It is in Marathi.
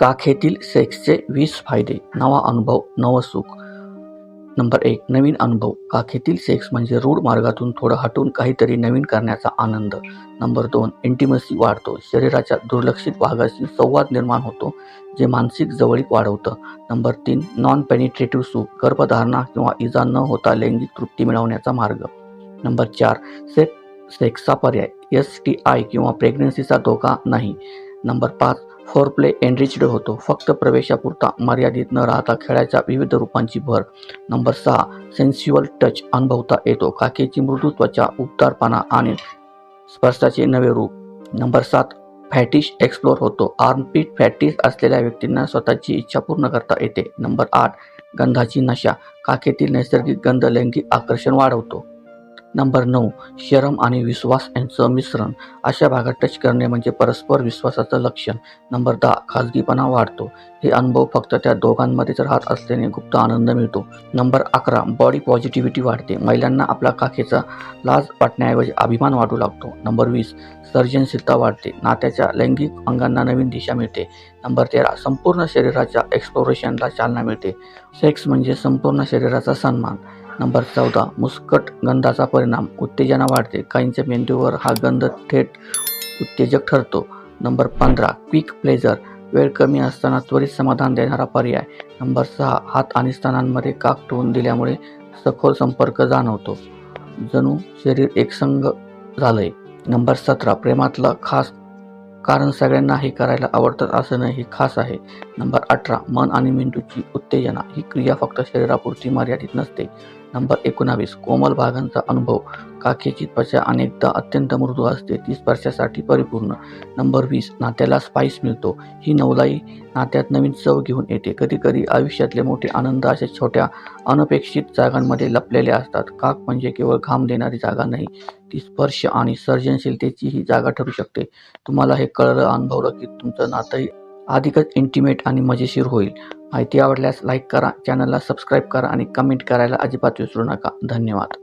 काखेतील सेक्सचे वीस फायदे. नवा अनुभव नवं सुख. नंबर एक नवीन अनुभव. काखेतील सेक्स म्हणजे रूढ मार्गातून थोडं हटून काहीतरी नवीन करण्याचा आनंद. नंबर दोन इंटिमसी वाढतो. शरीराच्या दुर्लक्षित भागाशी संवाद निर्माण होतो जे मानसिक जवळीक वाढवतं. नंबर तीन नॉन पेनिट्रेटिव्ह सुख. गर्भधारणा किंवा इजा न होता लैंगिक तृप्ती मिळवण्याचा मार्ग. नंबर चार सेक सेक्सचा पर्याय. एस टी आय किंवा प्रेग्नन्सीचा धोका नाही. नंबर पाच फोर प्ले एनरिच्ड होतो. फक्त प्रवेशापुरता मर्यादित न राहता खेळाच्या विविध रूपांची भर. नंबर सहा सेन्स्युअल टच अनुभवता येतो. काकेची मृदू त्वचा उबदारपणा आणि स्पर्शाचे नवे रूप. नंबर सात फॅटिश एक्सप्लोर होतो. आर्मपीट फॅटिश असलेल्या व्यक्तींना स्वतःची इच्छा पूर्ण करता येते. नंबर आठ गंधाची नशा. काकेतील नैसर्गिक गंध लैंगिक आकर्षण वाढवतो. नंबर नऊ शरम आणि विश्वास यांचं मिश्रण. अशा भागात टच करणे म्हणजे परस्पर विश्वासाचं लक्षण. नंबर दहा खाजगीपणा वाढतो. हे अनुभव फक्त त्या दोघांमध्येच राहत असल्याने गुप्त आनंद मिळतो. नंबर अकरा बॉडी पॉझिटिव्हिटी वाढते. महिलांना आपला काखेचा लाज वाटण्याऐवजी अभिमान वाटू लागतो. नंबर वीस सर्जनशीलता वाढते. नात्याच्या लैंगिक अंगांना नवीन दिशा मिळते. नंबर तेरा संपूर्ण शरीराच्या एक्सप्लोरेशनला चालना मिळते. सेक्स म्हणजे संपूर्ण शरीराचा सन्मान. नंबर चौदा. मुस्कट गंधाचा परिणाम. उत्तेजना वाढते. काहींच्या मेंदूवर हा गंध थेट उत्तेजक ठरतो. नंबर पंधरा. क्विक प्लेजर वेळ कमी असताना त्वरित समाधान देणारा पर्याय. नंबर सहा. हात आणि स्थानांमध्ये काक ठेवून दिल्यामुळे सखोल संपर्क जाणवतो. जणू शरीर एकसंग झालंय. नंबर सतरा. प्रेमातलं खास कारण सगळ्यांना हे करायला आवडतं असं नाही हे खास आहे. नंबर अठरा. मन आणि मेंदूची उत्तेजना. ही क्रिया फक्त शरीरापुरती मर्यादित नसते. नंबर एकोणावीस. कोमल भागांचा अनुभव. काखेची त्वचा अनेकदा अत्यंत मृदू असते. ती स्पर्शासाठी परिपूर्ण. नंबर वीस. नात्याला स्पाइस मिळतो. ही नवलाई नात्यात नवीन चव घेऊन येते. कधीकधी आयुष्यातले मोठे आनंद अशा छोट्या अनपेक्षित जागांमध्ये लपलेले असतात. काक म्हणजे केवळ घाम देणारी जागा नाही ती स्पर्श आणि सर्जनशीलतेची ही जागा ठरू शकते. तुम्हाला हे कळलं अनुभवलं की तुमचं नातंही अधिकच इंटिमेट आणि मजेशीर होईल. माहिती आवडल्यास लाईक करा चॅनलला सबस्क्राईब करा आणि कमेंट करायला अजिबात विसरू नका. धन्यवाद.